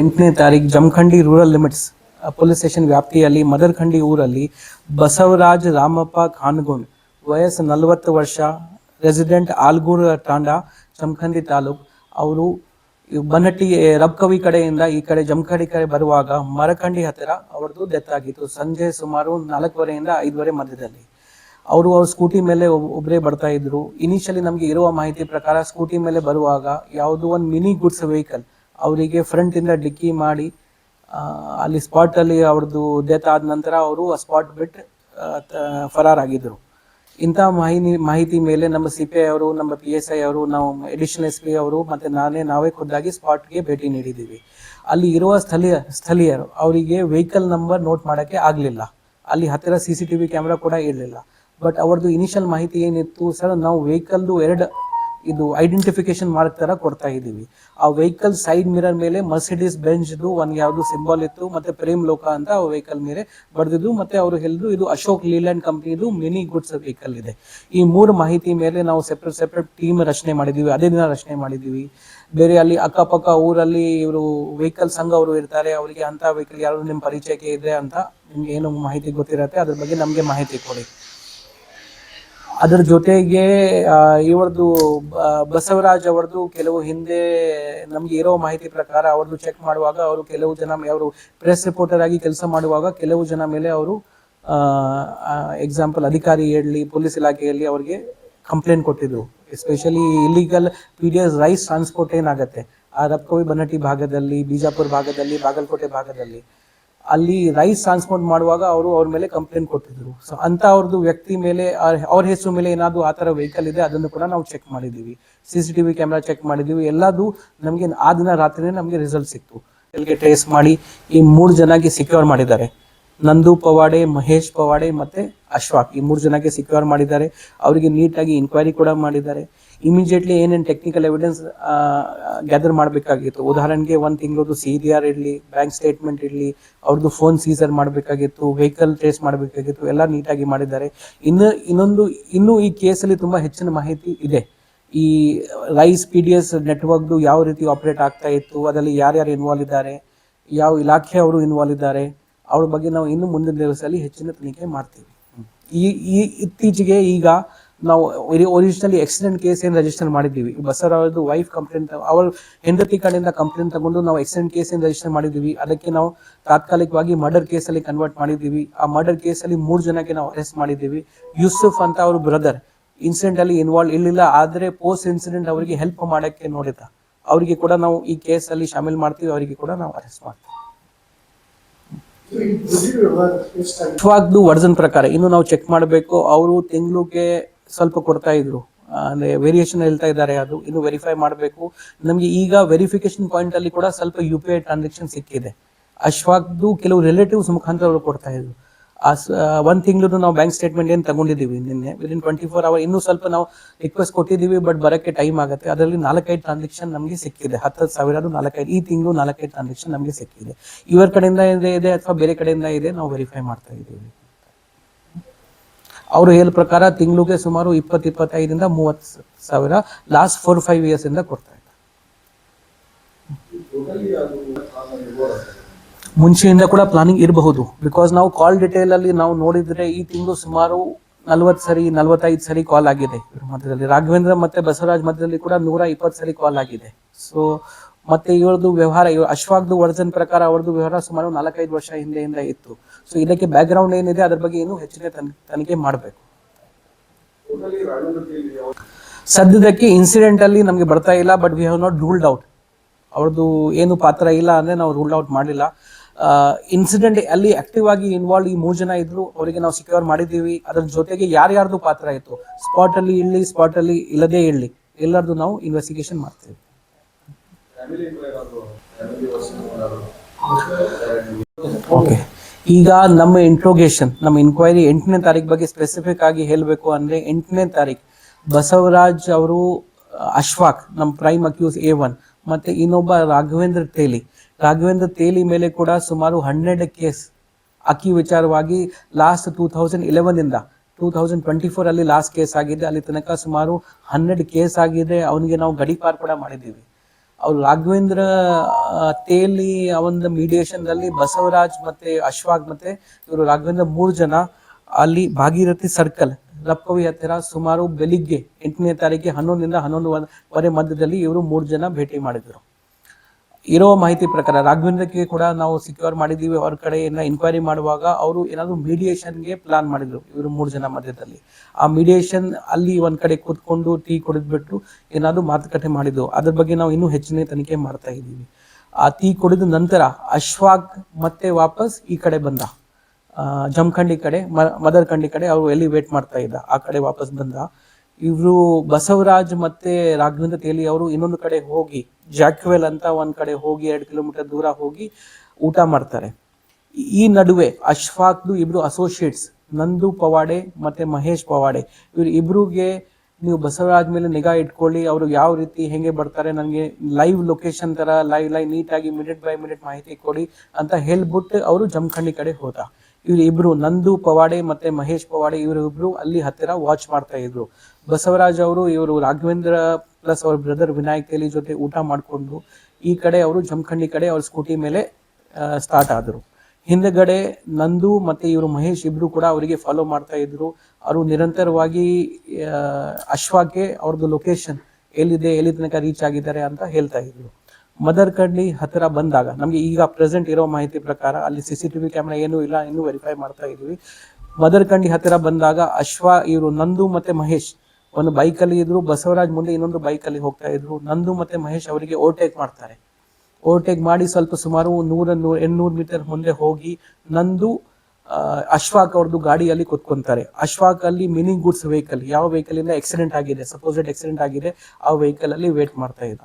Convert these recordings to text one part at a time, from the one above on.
ಎಂಟನೇ ತಾರೀಕು Jamkhandi rural limits police station ವ್ಯಾಪ್ತಿಯಲ್ಲಿ ಮದರ್ಖಂಡಿ ಊರಲ್ಲಿ ಬಸವರಾಜ್ ರಾಮಪ್ಪ ಖಾನ್ಗುಂಡ್, ವಯಸ್ಸು ನಲವತ್ತು ವರ್ಷ, ರೆಸಿಡೆಂಟ್ ಆಲ್ಗೂರ್ ತಾಂಡ ಜಮಖಂಡಿ ತಾಲೂಕು. ಅವರು ಬನ್ನಟ್ಟಿ ರಬ್ಕವಿ ಕಡೆಯಿಂದ ಈ ಕಡೆ ಜಮಖಂಡಿ ಕಡೆ ಬರುವಾಗ ಮರಖಂಡಿ ಹತ್ತಿರ ಅವ್ರದ್ದು ಡೆತ್ ಆಗಿತ್ತು. ಸಂಜೆ ಸುಮಾರು ನಾಲ್ಕುವರೆಯಿಂದ ಐದುವರೆ ಮಧ್ಯದಲ್ಲಿ. ಅವರು ಅವ್ರ ಸ್ಕೂಟಿ ಮೇಲೆ ಒಬ್ಬರೇ ಬರ್ತಾ ಇದ್ರು. ಇನಿಷಿಯಲಿ ನಮಗೆ ಇರುವ ಮಾಹಿತಿ ಪ್ರಕಾರ ಸ್ಕೂಟಿ ಮೇಲೆ ಬರುವಾಗ ಯಾವುದೋ ಒಂದು ಮಿನಿ ಗುಡ್ಸ್ ವೆಹಿಕಲ್ ಅವರಿಗೆ ಫ್ರಂಟ್ ಇಂದ ಡಿಕ್ಕಿ ಮಾಡಿ ಅಲ್ಲಿ ಸ್ಪಾಟ್ ಅಲ್ಲಿ ಅವ್ರದ್ದು ಡೆತ್ ಆದ ನಂತರ ಅವರು ಆ ಸ್ಪಾಟ್ ಬಿಟ್ಟು ಫರಾರಾಗಿದ್ದರು ಇಂಥ ಮಾಹಿತಿ ಮಾಹಿತಿ ಮೇಲೆ ನಮ್ಮ ಸಿ ಪಿ ಐ ಅವರು, ನಮ್ಮ ಪಿ ಎಸ್ ಐ ಅವರು, ನಾವು ಎಡಿಷನಲ್ ಎಸ್ ಪಿ ಅವರು ಮತ್ತೆ ನಾನೇ, ನಾವೇ ಖುದ್ದಾಗಿ ಸ್ಪಾಟ್ಗೆ ಭೇಟಿ ನೀಡಿದ್ದೀವಿ. ಅಲ್ಲಿ ಇರುವ ಸ್ಥಳೀಯ, ಸ್ಥಳೀಯರು ಅವರಿಗೆ ವೆಹಿಕಲ್ ನಂಬರ್ ನೋಟ್ ಮಾಡೋಕ್ಕೆ ಆಗಲಿಲ್ಲ. ಅಲ್ಲಿ ಹತ್ತಿರ C C T V camera ಕೂಡ ಇರಲಿಲ್ಲ. ಬಟ್ ಅವ್ರದ್ದು ಇನಿಷಿಯಲ್ ಮಾಹಿತಿ ಏನಿತ್ತು ಸರ್ ನಾವು ವೆಹಿಕಲ್ದು ಎರಡು ಇದು ಐಡೆಂಟಿಫಿಕೇಶನ್ ಮಾರ್ಕ್ ತರ ಕೊಡ್ತಾ ಇದ್ದೀವಿ. ಆ ವೆಹಿಕಲ್ ಸೈಡ್ ಮಿರರ್ ಮೇಲೆ ಮರ್ಸಿಡೀಸ್ ಬೆಂಚ್ದು ಒಂದು ಯಾವುದು ಸಿಂಬಲ್ ಇತ್ತು, ಮತ್ತೆ ಪ್ರೇಮ್ ಲೋಕ ಅಂತ ಆ ವೆಹಿಕಲ್ ಮೇಲೆ ಬರೆದಿದ್ದು, ಮತ್ತೆ ಅವರು ಹೇಳಿದ್ರು ಇದು ಅಶೋಕ್ ಲೀಲ್ಯಾಂಡ್ ಕಂಪ್ನಿದು ಮಿನಿ ಗುಡ್ಸ್ ವೆಹಿಕಲ್ ಇದೆ. ಈ ಮೂರು ಮಾಹಿತಿ ಮೇಲೆ ನಾವು ಸೆಪ್ರೇಟ್ ಸೆಪ್ರೇಟ್ ಟೀಮ್ ರಚನೆ ಮಾಡಿದ್ದೀವಿ. ಅದೇ ದಿನ ರಚನೆ ಮಾಡಿದ್ದೀವಿ. ಬೇರೆ ಅಲ್ಲಿ ಅಕ್ಕಪಕ್ಕ ಊರಲ್ಲಿ ಇವರು ವೆಹಿಕಲ್ ಸಂಘ ಅವರು ಇರ್ತಾರೆ, ಅವರಿಗೆ ಅಂತ ವೆಹಿಕಲ್ ಯಾರು ನಿಮ್ಮ ಪರಿಚಯಕ್ಕೆ ಇದೆ ಅಂತ ನಿಮ್ಗೆ ಏನು ಮಾಹಿತಿ ಗೊತ್ತಿರತ್ತೆ, ಅದ್ರ ಬಗ್ಗೆ ನಮಗೆ ಮಾಹಿತಿ ಕೊಡಿ. ಅದರ ಜೊತೆಗೆ ಇವರದು ಇವ್ರದ್ದು ಬಸವರಾಜ್ ಅವರದು ಕೆಲವು ಹಿಂದೆ ನಮ್ಗೆ ಇರೋ ಮಾಹಿತಿ ಪ್ರಕಾರ ಅವ್ರದ್ದು ಚೆಕ್ ಮಾಡುವಾಗ ಅವರು ಕೆಲವು ಜನ ಅವರು ಪ್ರೆಸ್ ರಿಪೋರ್ಟರ್ ಆಗಿ ಕೆಲಸ ಮಾಡುವಾಗ ಕೆಲವು ಜನ ಮೇಲೆ ಅವರು ಎಕ್ಸಾಂಪಲ್ ಅಧಿಕಾರಿ ಹೇಳಿ, ಪೊಲೀಸ್ ಇಲಾಖೆಯಲ್ಲಿ ಅವರಿಗೆ ಕಂಪ್ಲೇಂಟ್ ಕೊಟ್ಟಿದ್ರು. Especially illegal P D S rice transport ಏನಾಗುತ್ತೆ? ಆ ರಬ್ಕೋವಿ ಬನ್ನಟ್ಟಿ ಭಾಗದಲ್ಲಿ ಬಿಜಾಪುರ ಭಾಗದಲ್ಲಿ ಬಾಗಲಕೋಟೆ ಭಾಗದಲ್ಲಿ. ಅಲ್ಲಿ ರೈಸ್ ಟ್ರಾನ್ಸ್ಪೋರ್ಟ್ ಮಾಡುವಾಗ ಅವರು ಅವ್ರ ಮೇಲೆ ಕಂಪ್ಲೇಂಟ್ ಕೊಟ್ಟಿದ್ರು. ಸೊ ಅಂತ ಅವ್ರದ್ದು ವ್ಯಕ್ತಿ ಮೇಲೆ, ಅವ್ರ ಹೆಸರು ಮೇಲೆ ಏನಾದ್ರು ಆ ಥರ ವೆಹಿಕಲ್ ಇದೆ, ಅದನ್ನು ಕೂಡ ನಾವು ಚೆಕ್ ಮಾಡಿದ್ದೀವಿ. C C T V camera check ಮಾಡಿದ್ದೀವಿ. ಎಲ್ಲದು ನಮಗೆ ಆ ದಿನ ರಾತ್ರಿನೇ ನಮಗೆ ರಿಸಲ್ಟ್ ಸಿಕ್ತು. ಎಲ್ಲಿಗೆ ಟ್ರೇಸ್ ಮಾಡಿ ಈ ಮೂರು ಜನಕ್ಕೆ ಸಿಕ್ಯೂರ್ ಮಾಡಿದ್ದಾರೆ. ನಂದು ಪವಾಡೆ, ಮಹೇಶ್ ಪವಾಡೆ ಮತ್ತೆ ಅಶ್ವಾಕ್ ಈ ಮೂರು ಜನಕ್ಕೆ ಸಿಕ್ಯೂರ್ ಮಾಡಿದ್ದಾರೆ. ಅವರಿಗೆ ನೀಟಾಗಿ ಇನ್ಕ್ವೈರಿ ಕೂಡ ಮಾಡಿದ್ದಾರೆ. ಇಮಿಡಿಯೇಟ್ಲಿ ಏನೇನು ಟೆಕ್ನಿಕಲ್ ಎವಿಡೆನ್ಸ್ ಗ್ಯಾದರ್ ಮಾಡಬೇಕಾಗಿತ್ತು. ಉದಾಹರಣೆಗೆ ಒಂದು ತಿಂಗಳದ್ದು ಸಿ ಡಿ ಆರ್ ಇರಲಿ ಬ್ಯಾಂಕ್ ಸ್ಟೇಟ್ಮೆಂಟ್ ಇರಲಿ ಅವ್ರದ್ದು ಫೋನ್ ಸೀಸರ್ ಮಾಡಬೇಕಾಗಿತ್ತು ವೆಹಿಕಲ್ ಟ್ರೇಸ್ ಮಾಡಬೇಕಾಗಿತ್ತು, ಎಲ್ಲ ನೀಟಾಗಿ ಮಾಡಿದ್ದಾರೆ. ಇನ್ನು, ಇನ್ನೊಂದು, ಇನ್ನೂ ಈ ಕೇಸಲ್ಲಿ ತುಂಬ ಹೆಚ್ಚಿನ ಮಾಹಿತಿ ಇದೆ. ಈ ರೈಸ್ ಪಿ ಡಿ ಎಸ್ ನೆಟ್ವರ್ಕ್ದು ಯಾವ ರೀತಿ ಆಪರೇಟ್ ಆಗ್ತಾ ಇತ್ತು, ಅದರಲ್ಲಿ ಯಾರ್ಯಾರು ಇನ್ವಾಲ್ವ್ ಇದ್ದಾರೆ, ಯಾವ ಇಲಾಖೆ ಅವರು ಇನ್ವಾಲ್ವ್ ಇದ್ದಾರೆ, ಅವ್ರ ಬಗ್ಗೆ ನಾವು ಇನ್ನು ಮುಂದಿನ ದಿವಸದಲ್ಲಿ ಹೆಚ್ಚಿನ ತನಿಖೆ ಮಾಡ್ತೀವಿ. ಈ ಈ, ಇತ್ತೀಚೆಗೆ ಈಗ ನಾವು ಒರಿಜಿನಲಿ ಎಕ್ಸಿಡೆಂಟ್ ಕೇಸ್ ಏನು ರಿಜಿಸ್ಟರ್ ಮಾಡಿದ್ದೀವಿ. ಬಸವರಾಜ್ ವೈಫ್ ಕಂಪ್ಲೇಂಟ್ ಅವ್ರ ಹೆಂಡತಿ ಕಡೆಯಿಂದ ಕಂಪ್ಲೇಂಟ್ ತಗೊಂಡು ನಾವು ಎಕ್ಸಿಡೆಂಟ್ ಕೇಸ್ ಏನು ರಿಜಿಸ್ಟರ್ ಮಾಡಿದ್ದೀವಿ. ಅದಕ್ಕೆ ನಾವು ತಾತ್ಕಾಲಿಕವಾಗಿ ಮರ್ಡರ್ ಕೇಸಲ್ಲಿ ಕನ್ವರ್ಟ್ ಮಾಡಿದ್ದೀವಿ. ಆ ಮರ್ಡರ್ ಕೇಸಲ್ಲಿ ಮೂರು ಜನಕ್ಕೆ ನಾವು ಅರೆಸ್ಟ್ ಮಾಡಿದ್ದೀವಿ. ಯೂಸುಫ್ ಅಂತ ಅವ್ರ ಬ್ರದರ್ ಇನ್ಸಿಡೆಂಟ್ ಅಲ್ಲಿ ಇನ್ವಾಲ್ವ್ ಇರಲಿಲ್ಲ. ಆದರೆ ಪೋಸ್ಟ್ ಇನ್ಸಿಡೆಂಟ್ ಅವರಿಗೆ ಹೆಲ್ಪ್ ಮಾಡಕ್ಕೆ ನೋಡಿದ. ಅವರಿಗೆ ಕೂಡ ನಾವು ಈ ಕೇಸಲ್ಲಿ ಶಾಮೀಲ್ ಮಾಡ್ತೀವಿ. ಅವರಿಗೆ ಕೂಡ ನಾವು ಅರೆಸ್ಟ್ ಮಾಡ್ತೀವಿ. ವರ್ಜನ್ ಪ್ರಕಾರ. ಇನ್ನು ನಾವು ಚೆಕ್ ಮಾಡಬೇಕು. ಅವರು ತಿಂಗಳಿಗೆ ಸ್ವಲ್ಪ ಕೊಡ್ತಾ ಇದ್ರು. ಅಂದ್ರೆ ವೇರಿಯೇಷನ್ ಹೇಳ್ತಾ ಇದ್ದಾರೆ ಅದು. ಇನ್ನು ವೆರಿಫೈ ಮಾಡಬೇಕು. ನಮಗೆ ಈಗ ವೆರಿಫಿಕೇಶನ್ ಪಾಯಿಂಟ್ ಅಲ್ಲಿ ಕೂಡ ಸ್ವಲ್ಪ ಯು ಪಿ ಐ ಟ್ರಾನ್ಸಾಕ್ಷನ್ ಸಿಕ್ಕಿದೆ. ಅಶ್ವಾಕ್ದು ಕೆಲವು ರಿಲೇಟಿವ್ಸ್ ಮುಖಾಂತರ ಅವರು ಕೊಡ್ತಾ ಇದ್ರು. ಆ ಒಂದು ಒಂದ್ ತಿಂಗಳು ನಾವು ಬ್ಯಾಂಕ್ ಸ್ಟೇಟ್ಮೆಂಟ್ ಏನು ತಗೊಂಡಿದ್ದೀವಿ ನಿನ್ನೆ. ವಿದಿನ್ ಟ್ವೆಂಟಿ ಫೋರ್ ಅವರ್ ಇನ್ನೂ ಸ್ವಲ್ಪ ನಾವು ರಿಕ್ವೆಸ್ಟ್ ಕೊಟ್ಟಿದ್ದೀವಿ ಬಟ್ ಬರಕ್ಕೆ ಟೈಮ್ ಆಗುತ್ತೆ. ಅದರಲ್ಲಿ ನಾಲ್ಕೈದು ಟ್ರಾನ್ಸಾಕ್ಷನ್ ನಮಗೆ ಸಿಕ್ಕಿದೆ. ಹತ್ತು ಸಾವಿರ ನಾಲ್ಕೈದು, ಈ ತಿಂಗಳು ನಾಲ್ಕೈದು ಟ್ರಾನ್ಸಾಕ್ಷನ್ ನಮಗೆ ಸಿಕ್ಕಿದೆ. ಇವರ ಕಡೆಯಿಂದ ಇದೆ ಇದೆ ಅಥವಾ ಬೇರೆ ಕಡೆಯಿಂದ ಇದೆ, ನಾವು ವೆರಿಫೈ ಮಾಡ್ತಾ ಇದ್ದೀವಿ. ಅವರು ಹೇಳ ಪ್ರಕಾರ ತಿಂಗಳಿಗೆ ಸುಮಾರು ಇಪ್ಪತ್ತು ಇಪ್ಪತ್ತೈದರಿಂದ ಮೂವತ್ತು ಸಾವಿರ ಲಾಸ್ಟ್ ಫೋರ್ ಫೈವ್ ಇಯರ್ಸ್ ಇಂದ ಕೊಡ್ತಾ ಇದ್ದಾರೆ. ಮುಂಚೆಯಿಂದ ಕೂಡ ಪ್ಲಾನಿಂಗ್ ಇರಬಹುದು. ಬಿಕಾಸ್ ನಾವು ಕಾಲ್ ಡಿಟೇಲ್ ಅಲ್ಲಿ ನಾವು ನೋಡಿದ್ರೆ ಈ ತಿಂಗಳು ಸುಮಾರು ನಲ್ವತ್ತು ಸರಿ, ನಲ್ವತ್ತೈದು ಸರಿ ಕಾಲ್ ಆಗಿದೆ. ಮಧ್ಯದಲ್ಲಿ ರಾಘವೇಂದ್ರ ಮತ್ತೆ ಬಸವರಾಜ್ ಮಧ್ಯದಲ್ಲಿ ಕೂಡ ನೂರ ಇಪ್ಪತ್ತು ಸರಿ ಕಾಲ್ ಆಗಿದೆ. ಸೊ ಮತ್ತೆ ಇವರದು ವ್ಯವಹಾರ ಅಶ್ವಾಗ್ದು ವರ್ಜನ್ ಪ್ರಕಾರ ಅವ್ರದ್ದು ವ್ಯವಹಾರ ಸುಮಾರು ನಾಲ್ಕೈದು ವರ್ಷ ಹಿಂದೆಯಿಂದ ಇತ್ತು. ಸೊ ಇದಕ್ಕೆ ಬ್ಯಾಕ್ ಗ್ರೌಂಡ್ ಏನಿದೆ ಅದ್ರ ಬಗ್ಗೆ ಏನು ಹೆಚ್ಚಿನ ತನ್- ತನಿಖೆ ಮಾಡಬೇಕು. ಸದ್ಯದಕ್ಕೆ ಇನ್ಸಿಡೆಂಟ್ ಅಲ್ಲಿ ನಮಗೆ ಬರ್ತಾ ಇಲ್ಲ but we have not ruled out ಅವ್ರದ್ದು ಏನು ಪಾತ್ರ ಇಲ್ಲ ಅಂದ್ರೆ ನಾವು ರೂಲ್ಡ್ ಔಟ್ ಮಾಡಲಿಲ್ಲ. ಇನ್ಸಿಡೆಂಟ್ ಅಲ್ಲಿ ಆಕ್ಟಿವ್ ಆಗಿ ಇನ್ವಾಲ್ವ್ ಈ ಮೂರು ಜನ ಇದ್ರು ಅವರಿಗೆ ನಾವು ಸಿಕ್ಯೂರ್ ಮಾಡಿದ್ದೀವಿ. ಅದ್ರ ಜೊತೆಗೆ ಯಾರ್ಯಾರ್ದು ಪಾತ್ರ ಇತ್ತು? ಸ್ಪಾಟ್ ಅಲ್ಲಿ ಇರಲಿ ಸ್ಪಾಟ್ ಅಲ್ಲಿ ಇಲ್ಲದೇ ಇರಲಿ ಎಲ್ಲರದು ನಾವು ಇನ್ವೆಸ್ಟಿಗೇಷನ್ ಮಾಡ್ತೀವಿ. ಓಕೆ ಈಗ ನಮ್ಮ ಇಂಟ್ರೋಗೇಷನ್ ನಮ್ಮ ಇನ್ಕ್ವೈರಿ ಎಂಟನೇ ತಾರೀಕು ಬಗ್ಗೆ ಸ್ಪೆಸಿಫಿಕ್ ಆಗಿ ಹೇಳಬೇಕು ಅಂದ್ರೆ ಎಂಟನೇ ತಾರೀಕು ಬಸವರಾಜ್ ಅವರು, ಅಶ್ವಾಕ್, ನಮ್ಮ ಪ್ರೈಮ್ ಅಕ್ಯೂಸ್ ಎ ಒನ್ ಮತ್ತೆ ಇನ್ನೊಬ್ಬ ರಾಘವೇಂದ್ರ ತೇಲಿ. ರಾಘವೇಂದ್ರ ತೇಲಿ ಮೇಲೆ ಕೂಡ ಸುಮಾರು ಹನ್ನೆರಡು ಕೇಸ್ ಅಕ್ಕಿ ವಿಚಾರವಾಗಿ ಲಾಸ್ಟ್ ಟೂ ತೌಸಂಡ್ ಇಲೆವನ್ ಇಂದ ಟೂ ತೌಸಂಡ್ ಟ್ವೆಂಟಿ ಫೋರ್ ಅಲ್ಲಿ ಲಾಸ್ಟ್ ಕೇಸ್ ಆಗಿದೆ ಅಲ್ಲಿ ತನಕ ಸುಮಾರು ಹನ್ನೆರಡು ಕೇಸ್ ಆಗಿದೆ, ಅವನಿಗೆ ನಾವು ಗಡಿಪಾರ್ಪಡ ಮಾಡಿದ್ದೀವಿ. ಅವ್ರು ರಾಘವೇಂದ್ರ ಅತ್ತೆಯಲ್ಲಿ ತೇಲಿ ಆ ಒಂದು mediation ದಲ್ಲಿ ಬಸವರಾಜ್ ಮತ್ತೆ ಅಶ್ವಾಗ್ ಮತ್ತೆ ಇವರು ರಾಘವೇಂದ್ರ ಮೂರು ಜನ ಅಲ್ಲಿ ಭಾಗೀರಥಿ ಸರ್ಕಲ್ ರಪ್ಪವಿ ಹತ್ತಿರ ಸುಮಾರು ಬೆಳಿಗ್ಗೆ ಎಂಟನೇ ತಾರೀಕಿಗೆ ಹನ್ನೊಂದರಿಂದ ಹನ್ನೊಂದುವರೆ ಮಧ್ಯದಲ್ಲಿ ಇವರು ಮೂರು ಜನ ಭೇಟಿ ಮಾಡಿದ್ರು. ಇರೋ ಮಾಹಿತಿ ಪ್ರಕಾರ ರಾಘವೇಂದ್ರಕ್ಕೆ ಕೂಡ ನಾವು ಸಿಕ್ಯೂರ್ ಮಾಡಿದೀವಿ ಅವ್ರ ಕಡೆಯಿಂದ ಇನ್ಕ್ವೈರಿ ಮಾಡುವಾಗ ಅವರು ಏನಾದರೂ ಮೀಡಿಯೇಷನ್ಗೆ ಪ್ಲಾನ್ ಮಾಡಿದ್ರು. ಇವರು ಮೂರು ಜನ ಮಧ್ಯದಲ್ಲಿ. ಆ ಮೀಡಿಯೇಷನ್ ಅಲ್ಲಿ ಒಂದು ಕಡೆ ಕೂತ್ಕೊಂಡು ಟೀ ಕುಡಿದ್ಬಿಟ್ಟು ಏನಾದರೂ ಮಾತುಕತೆ ಮಾಡಿದ್ರು. ಅದ್ರ ಬಗ್ಗೆ ನಾವು ಇನ್ನೂ ಹೆಚ್ಚಿನ ತನಿಖೆ ಮಾಡ್ತಾ ಇದ್ದೀವಿ. ಆ ಟೀ ಕುಡಿದ ನಂತರ ಅಶ್ವಾಗ್ ಮತ್ತೆ ವಾಪಸ್ ಈ ಕಡೆ ಬಂದ. ಜಮಖಂಡಿ ಕಡೆ ಮದರ್ ಖಂಡಿ ಕಡೆ ಅವರು ಎಲ್ಲಿ ವೇಟ್ ಮಾಡ್ತಾ ಇದ್ದ, ಆ ಕಡೆ ವಾಪಸ್ ಬಂದ. ಇವರು ಬಸವರಾಜ್ ಮತ್ತೆ ರಾಘವೇಂದ್ರ ತೇಲಿ ಅವರು ಇನ್ನೊಂದು ಕಡೆ ಹೋಗಿ ಜಾಕ್ವೆಲ್ ಅಂತ ಒಂದ್ ಕಡೆ ಹೋಗಿ ಎರಡು ಕಿಲೋಮೀಟರ್ ದೂರ ಹೋಗಿ ಊಟ ಮಾಡ್ತಾರೆ. ಈ ನಡುವೆ ಅಶ್ಫಾಕ್ದು ಇಬ್ರು ಅಸೋಸಿಯೇಟ್ಸ್ ನಂದು ಪವಾಡೆ ಮತ್ತೆ ಮಹೇಶ್ ಪವಾಡೆ ಇವ್ರು ಇಬ್ರಿಗೆ ನೀವು ಬಸವರಾಜ್ ಮೇಲೆ ನಿಗಾ ಇಟ್ಕೊಳ್ಳಿ, ಅವರು ಯಾವ ರೀತಿ ಹೆಂಗೆ ಬರ್ತಾರೆ ನನಗೆ ಲೈವ್ ಲೊಕೇಶನ್ ತರ ಲೈವ್ ಲೈವ್ ನೀಟಾಗಿ ಮಿನಿಟ್ ಬೈ ಮಿನಿಟ್ ಮಾಹಿತಿ ಕೊಡಿ ಅಂತ ಹೇಳ್ಬಿಟ್ಟು ಅವರು ಜಮಖಂಡಿ ಕಡೆ ಹೋದ. ಇವ್ರು ಇಬ್ರು, ನಂದು ಪವಾಡೆ ಮತ್ತೆ ಮಹೇಶ್ ಪವಾಡೆ ಇವರು ಇಬ್ರು ಅಲ್ಲಿ ಹತ್ತಿರ ವಾಚ್ ಮಾಡ್ತಾ ಇದ್ರು. ಬಸವರಾಜ್ ಅವರು, ಇವರು ರಾಘವೇಂದ್ರ ಪ್ಲಸ್ ಅವ್ರ ಬ್ರದರ್ ವಿನಾಯಕ್ ತೇಲಿ ಜೊತೆ ಊಟ ಮಾಡಿಕೊಂಡು ಈ ಕಡೆ ಅವರು ಜಮಖಂಡಿ ಕಡೆ ಅವ್ರ ಸ್ಕೂಟಿ ಮೇಲೆ ಸ್ಟಾರ್ಟ್ ಆದರು. ಹಿಂದಗಡೆ ನಂದು ಮತ್ತೆ ಇವರು ಮಹೇಶ್ ಇಬ್ರು ಕೂಡ ಅವರಿಗೆ ಫಾಲೋ ಮಾಡ್ತಾ ಇದ್ರು. ಅವರು ನಿರಂತರವಾಗಿ ಅಶ್ವಾಗೆ ಅವ್ರದ್ದು ಲೊಕೇಶನ್ ಎಲ್ಲಿದೆ ಎಲ್ಲಿ ತನಕ ರೀಚ್ ಆಗಿದ್ದಾರೆ ಅಂತ ಹೇಳ್ತಾ ಇದ್ರು. ಮದರ್ ಕಡ್ಲಿ ಹತ್ತಿರ ಬಂದಾಗ, ನಮಗೆ ಈಗ ಪ್ರೆಸೆಂಟ್ ಇರೋ ಮಾಹಿತಿ ಪ್ರಕಾರ ಅಲ್ಲಿ C C T V camera ಏನೂ ಇಲ್ಲ, ಇನ್ನೂ ವೆರಿಫೈ ಮಾಡ್ತಾ ಇದ್ದೀವಿ. ಮದರ್ ಕಂಡಿ ಹತ್ತಿರ ಬಂದಾಗ ಅಶ್ವ, ಇವರು ನಂದು ಮತ್ತೆ ಮಹೇಶ್. ಒಂದು ಬೈಕಲ್ಲಿ ಇದ್ರು, ಬಸವರಾಜ್ ಮುಂದೆ ಇನ್ನೊಂದು ಬೈಕಲ್ಲಿ ಹೋಗ್ತಾ ಇದ್ರು. ನಂದು ಮತ್ತೆ ಮಹೇಶ್ ಅವರಿಗೆ ಓವರ್ಟೇಕ್ ಮಾಡ್ತಾರೆ. ಓವರ್ಟೇಕ್ ಮಾಡಿ ಸ್ವಲ್ಪ ಸುಮಾರು ನೂರ ನೂರ ಎಂಟ್ನೂರು ಮೀಟರ್ ಮುಂದೆ ಹೋಗಿ ನಂದು ಅಶ್ವಾಕ್ ಅವ್ರದ್ದು ಗಾಡಿಯಲ್ಲಿ ಕುತ್ಕೊಂತಾರೆ. ಅಶ್ವಾಕ್ ಅಲ್ಲಿ ಮಿನಿ ಗೂಡ್ಸ್ ವೆಹಿಕಲ್ ಯಾವ ವೆಹಿಕಲ್ ಇಂದ ಆಕ್ಸಿಡೆಂಟ್ ಆಗಿದೆ ಸಪೋಸ್ ಆಕ್ಸಿಡೆಂಟ್ ಆಗಿದೆ, ಆ ವೆಹಿಕಲ್ ಅಲ್ಲಿ ವೇಟ್ ಮಾಡ್ತಾ ಇದ್ದ.